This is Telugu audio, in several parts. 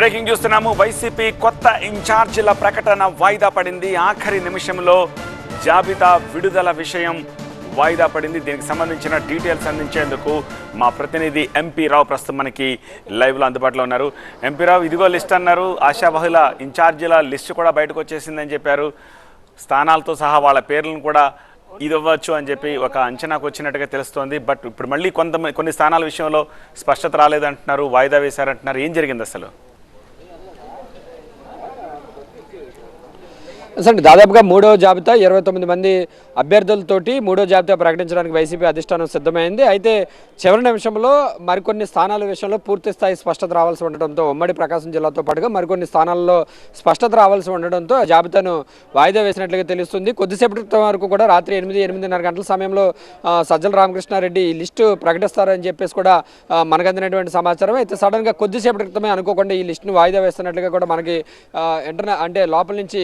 బ్రేకింగ్ చూస్తున్నాము వైసీపీ కొత్త ఇన్ఛార్జీల ప్రకటన వాయిదా పడింది. ఆఖరి నిమిషంలో జాబితా విడుదల విషయం వాయిదా పడింది. దీనికి సంబంధించిన డీటెయిల్స్ అందించేందుకు మా ప్రతినిధి ఎంపీ రావు ప్రస్తుతం మనకి లైవ్లో అందుబాటులో ఉన్నారు. ఎంపీ రావు ఇదిగో లిస్ట్ అన్నారు. ఆశాబహుల ఇన్ఛార్జీల లిస్ట్ కూడా బయటకు వచ్చేసిందని చెప్పారు. స్థానాలతో సహా వాళ్ళ పేర్లను కూడా ఇది ఇవ్వచ్చు అని చెప్పి ఒక అంచనాకు వచ్చినట్టుగా తెలుస్తోంది. బట్ ఇప్పుడు మళ్ళీ కొంత కొన్ని స్థానాల విషయంలో స్పష్టత రాలేదంటున్నారు వాయిదా వేశారంటున్నారు. ఏం జరిగింది అసలు? అసలు దాదాపుగా మూడో జాబితా ఇరవై తొమ్మిది మంది అభ్యర్థులతోటి మూడో జాబితా ప్రకటించడానికి వైసీపీ అధిష్టానం సిద్ధమైంది. అయితే చివరి నిమిషంలో మరికొన్ని స్థానాల విషయంలో పూర్తి స్థాయి స్పష్టత రావాల్సి ఉండడంతో ఉమ్మడి ప్రకాశం జిల్లాతో పాటుగా మరికొన్ని స్థానాల్లో స్పష్టత రావాల్సి ఉండడంతో జాబితాను వాయిదా వేసినట్లుగా తెలుస్తుంది. కొద్దిసేపటి క్రితం వరకు కూడా రాత్రి ఎనిమిది ఎనిమిదిన్నర గంటల సమయంలో సజ్జల రామకృష్ణారెడ్డి ఈ లిస్టు ప్రకటిస్తారని చెప్పేసి కూడా మనకందినటువంటి మనకు అందినటువంటి సమాచారం. అయితే సడన్గా కొద్దిసేపటి క్రితమే అనుకోకుండా ఈ లిస్టును వాయిదా వేస్తున్నట్లుగా కూడా మనకి ఇంటర్నెట్ అంటే లోపల నుంచి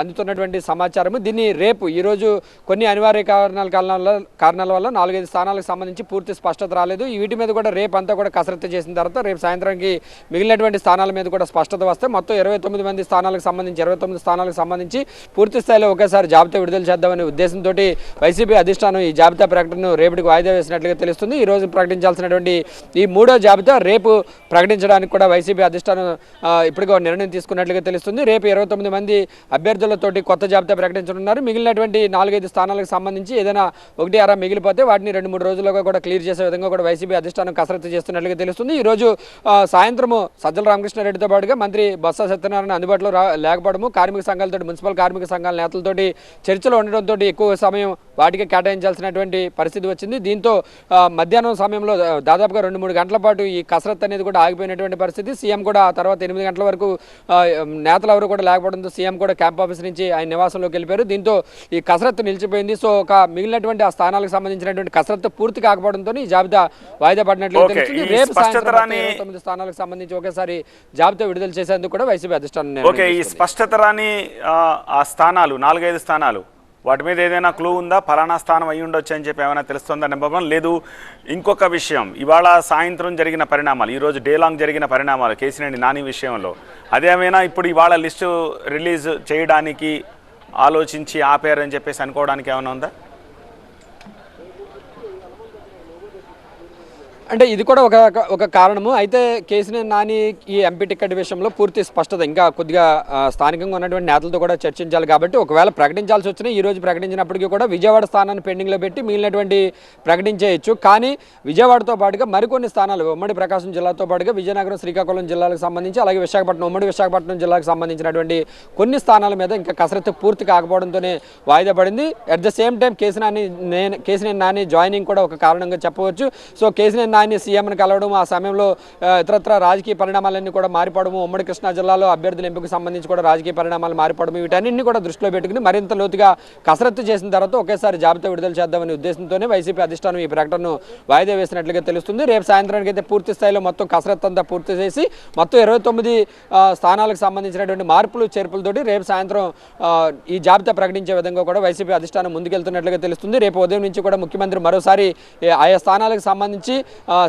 అందుతున్నటువంటి సమాచారం దీన్ని రేపు ఈరోజు కొన్ని అనివార్య కారణాల కారణాల కారణాల వల్ల నాలుగైదు స్థానాలకు సంబంధించి పూర్తి స్పష్టత రాలేదు. వీటి మీద కూడా రేపు అంతా కూడా కసరత్తు చేసిన తర్వాత రేపు సాయంత్రానికి మిగిలినటువంటి స్థానాల మీద కూడా స్పష్టత వస్తే మొత్తం ఇరవై తొమ్మిది మంది స్థానాలకు సంబంధించి ఇరవై తొమ్మిది స్థానాలకు సంబంధించి పూర్తి స్థాయిలో ఒకేసారి జాబితా విడుదల చేద్దామనే ఉద్దేశంతో వైసీపీ అధిష్టానం ఈ జాబితా ప్రకటనను రేపటికి వాయిదా వేసినట్లుగా తెలుస్తుంది. ఈ రోజు ప్రకటించాల్సినటువంటి ఈ మూడో జాబితా రేపు ప్రకటించడానికి కూడా వైసీపీ అధిష్టానం ఇప్పటికో ఇప్పటికే నిర్ణయం తీసుకున్నట్లుగా తెలుస్తుంది. రేపు ఇరవై తొమ్మిది మంది అభ్యర్థులతోటి కొత్త జాబితా ప్రకటించనున్నారు. మిగిలినటువంటి నాలుగైదు స్థానాలకు సంబంధించి ఏదైనా ఒకటి అరా మిగిలిపోతే వాటిని రెండు మూడు రోజులుగా కూడా క్లియర్ చేసే విధంగా కూడా వైసీపీ అధిష్టానం కసరత్తు చేస్తున్నట్లుగా తెలుస్తుంది. ఈ రోజు సాయంత్రము సజ్జల రామకృష్ణారెడ్డితో పాటుగా మంత్రి బొత్స సత్యనారాయణ అందుబాటులో రా లేకపోవడము కార్మిక సంఘాలతో మున్సిపల్ కార్మిక సంఘాల నేతలతోటి చర్చలు ఉండడంతో ఎక్కువ సమయం వాటికి కేటాయించాల్సినటువంటి పరిస్థితి వచ్చింది. దీంతో మధ్యాహ్నం సమయంలో దాదాపుగా రెండు మూడు గంటల పాటు ఈ కసరత్ అనేది కూడా ఆగిపోయినటువంటి పరిస్థితి. సీఎం కూడా ఆ తర్వాత ఎనిమిది గంటల వరకు నేతలు ఎవరు కూడా లేకపోవడంతో సీఎం కూడా క్యాంప్ ఆఫీస్ నుంచి ఆయన నివాసంలోకి వెళ్ళిపోయారు. దీంతో ఈ కసరత్తు నిలిచిపోయింది. సో ఒక మిగిలినటువంటి ఆ స్థానాలకు సంబంధించినటువంటి కసరత్తు పూర్తి కాకపోవడంతో ఈ జాబితా వాయిదా పడినట్లు తెలుస్తుంది. రేపు సాయంత్రం తొమ్మిది స్థానాలకు సంబంధించి ఒకేసారి జాబితా విడుదల చేసేందుకు కూడా వైసీపీ అధిష్టానం ఓకే. ఈ. స్పష్టత రాని ఆ స్థానాలు నాలుగైదు స్థానాలు వాటి మీద ఏదైనా క్లూ ఉందా? ఫలానా స్థానం అయి ఉండొచ్చు అని చెప్పి ఏమైనా తెలుస్తుందా? నెంబర్ లేదు ఇంకొక విషయం. ఇవాళ సాయంత్రం జరిగిన పరిణామాలు ఈరోజు డేలాంగ్ జరిగిన పరిణామాలు కేసినేని నాని విషయంలో. అదేమైనా ఇప్పుడు ఇవాళ లిస్టు రిలీజ్ చేయడానికి ఆలోచించి ఆపారని చెప్పేసి అనుకోవడానికి ఏమైనా ఉందా? అంటే ఇది కూడా ఒక ఒక కారణము. అయితే కేసీఆర్ నాని ఈ ఎంపీ టికెట్ విషయంలో పూర్తి స్పష్టత ఇంకా కొద్దిగా స్థానికంగా ఉన్నటువంటి నేతలతో కూడా చర్చించాలి కాబట్టి ఒకవేళ ప్రకటించాల్సి వచ్చినా ఈ రోజు ప్రకటించినప్పటికీ కూడా విజయవాడ స్థానాన్ని పెండింగ్లో పెట్టి మిగిలినటువంటి ప్రకటించేయచ్చు. కానీ విజయవాడతో పాటుగా మరికొన్ని స్థానాలు ఉమ్మడి ప్రకాశం జిల్లాతో పాటుగా విజయనగరం శ్రీకాకుళం జిల్లాలకు సంబంధించి అలాగే విశాఖపట్నం ఉమ్మడి విశాఖపట్నం జిల్లాకు సంబంధించినటువంటి కొన్ని స్థానాల మీద ఇంకా కసరత్తు పూర్తి కాకపోవడంతోనే వాయిదా పడింది. అట్ ద సేమ్ టైం కేసీనాని నేను కేసీఆర్ నాని జాయినింగ్ కూడా ఒక కారణంగా చెప్పవచ్చు. సో కేసీఆర్ నాని సీఎంను కలవడం ఆ సమయంలో ఇతరత్ర రాజకీయ పరిణామాలన్నీ కూడా మారిపోవడము ఉమ్మడి కృష్ణా జిల్లాలో అభ్యర్థుల ఎంపికకు సంబంధించి కూడా రాజకీయ పరిణామాలు మారిపోవడం వీటన్నింటినీ కూడా దృష్టిలో పెట్టుకుని మరింత లోతుగా కసరత్తు చేసిన తర్వాత ఒకేసారి జాబితా విడుదల చేద్దామనే ఉద్దేశంతోనే వైసీపీ అధిష్టానం ఈ ప్రకటనను వాయిదా వేసినట్లుగా తెలుస్తుంది. రేపు సాయంత్రానికి అయితే పూర్తి స్థాయిలో మొత్తం కసరత్తు అంతా పూర్తి చేసి మొత్తం ఇరవై తొమ్మిది స్థానాలకు సంబంధించినటువంటి మార్పులు చేర్పులతోటి రేపు సాయంత్రం ఈ జాబితా ప్రకటించే విధంగా కూడా వైసీపీ అధిష్టానం ముందుకెళ్తున్నట్లుగా తెలుస్తుంది. రేపు ఉదయం నుంచి కూడా ముఖ్యమంత్రి మరోసారి ఆయా స్థానాలకు సంబంధించి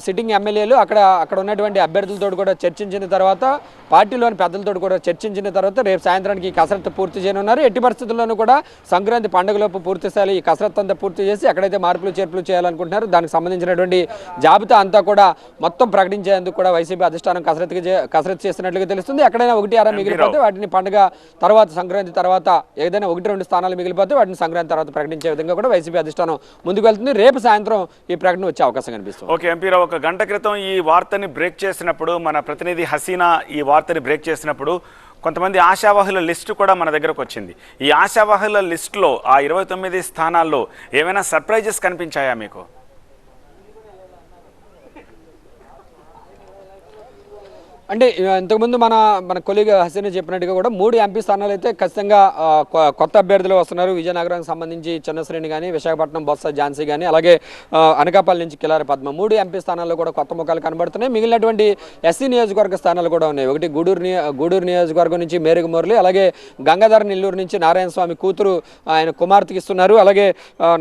సిట్టింగ్ ఎమ్మెల్యేలు అక్కడ అక్కడ ఉన్నటువంటి అభ్యర్థులతో కూడా చర్చించిన తర్వాత పార్టీలోని పెద్దలతో కూడా చర్చించిన తర్వాత రేపు సాయంత్రానికి ఈ కసరత్తు పూర్తి చేయనున్నారు. ఎట్టి పరిస్థితుల్లోనూ కూడా సంక్రాంతి పండుగలోపు పూర్తి స్థాయిలో ఈ కసరత్తు అంతా పూర్తి చేసి ఎక్కడైతే మార్పులు చేర్పులు చేయాలనుకుంటున్నారో దానికి సంబంధించినటువంటి జాబితా అంతా కూడా మొత్తం ప్రకటించేందుకు కూడా వైసీపీ అధిష్టానం కసరత్తు కసరత్తు చేస్తున్నట్లుగా తెలుస్తుంది. ఎక్కడైనా ఒకటి అర మిగిలిపోతే వాటిని పండుగ తర్వాత సంక్రాంతి తర్వాత ఏదైనా ఒకటి రెండు స్థానాలు మిగిలిపోతే వాటిని సంక్రాంతి తర్వాత ప్రకటించే విధంగా కూడా వైసీపీ అధిష్టానం ముందుకు వెళ్తుంది. రేపు సాయంత్రం ఈ ప్రకటన వచ్చే అవకాశం కనిపిస్తుంది. ఓకే ఒక గంట క్రితం ఈ వార్తని బ్రేక్ చేసినప్పుడు మన ప్రతినిధి హసీనా ఈ వార్తని బ్రేక్ చేసినప్పుడు కొంతమంది ఆశావాహుల లిస్టు కూడా మన దగ్గరకు వచ్చింది. ఈ ఆశావాహుల లిస్టులో ఆ ఇరవై తొమ్మిది స్థానాల్లో ఏమైనా సర్ప్రైజెస్ కనిపించాయా మీకు? అంటే ఇంతకుముందు మన మన కొలిగ హసీన చెప్పినట్టుగా కూడా మూడు ఎంపీ స్థానాలు అయితే ఖచ్చితంగా కొత్త అభ్యర్థులు వస్తున్నారు. విజయనగరానికి సంబంధించి చిన్నశ్రేణి కానీ విశాఖపట్నం బొత్స ఝాన్సీ కానీ అలాగే అనకాపల్లి నుంచి కిలారి పద్మ. మూడు ఎంపీ స్థానాల్లో కూడా కొత్త ముఖాలు కనబడుతున్నాయి. మిగిలినటువంటి ఎస్సీ నియోజకవర్గ స్థానాలు కూడా ఉన్నాయి. ఒకటి గూడూరు నియ గూడూరు నియోజకవర్గం నుంచి మేరుగు మురళి అలాగే గంగాధర నెల్లూరు నుంచి నారాయణ స్వామి కూతురు ఆయన కుమార్తెకి ఇస్తున్నారు. అలాగే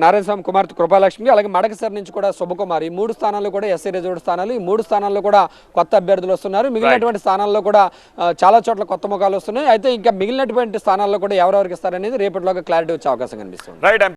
నారాయణ స్వామి కుమార్తె కృపాలక్ష్మికి అలాగే మడకసరి నుంచి కూడా శుభకుమార్. ఈ మూడు స్థానాలు కూడా ఎస్సీ రిజర్వ్ స్థానాలు ఈ మూడు స్థానాల్లో కూడా కొత్త అభ్యర్థులు వస్తున్నారు. మిగిలిన ఉన్నటువంటి స్థానాల్లో కూడా చాలా చోట్ల కొత్త ముఖాలు వస్తున్నాయి. అయితే ఇంకా మిగిలినటువంటి స్థానాల్లో కూడా ఎవరెవరికి ఇస్తారనేది రేపటిలోగా క్లారిటీ వచ్చే అవకాశం కనిపిస్తుంది. రైట్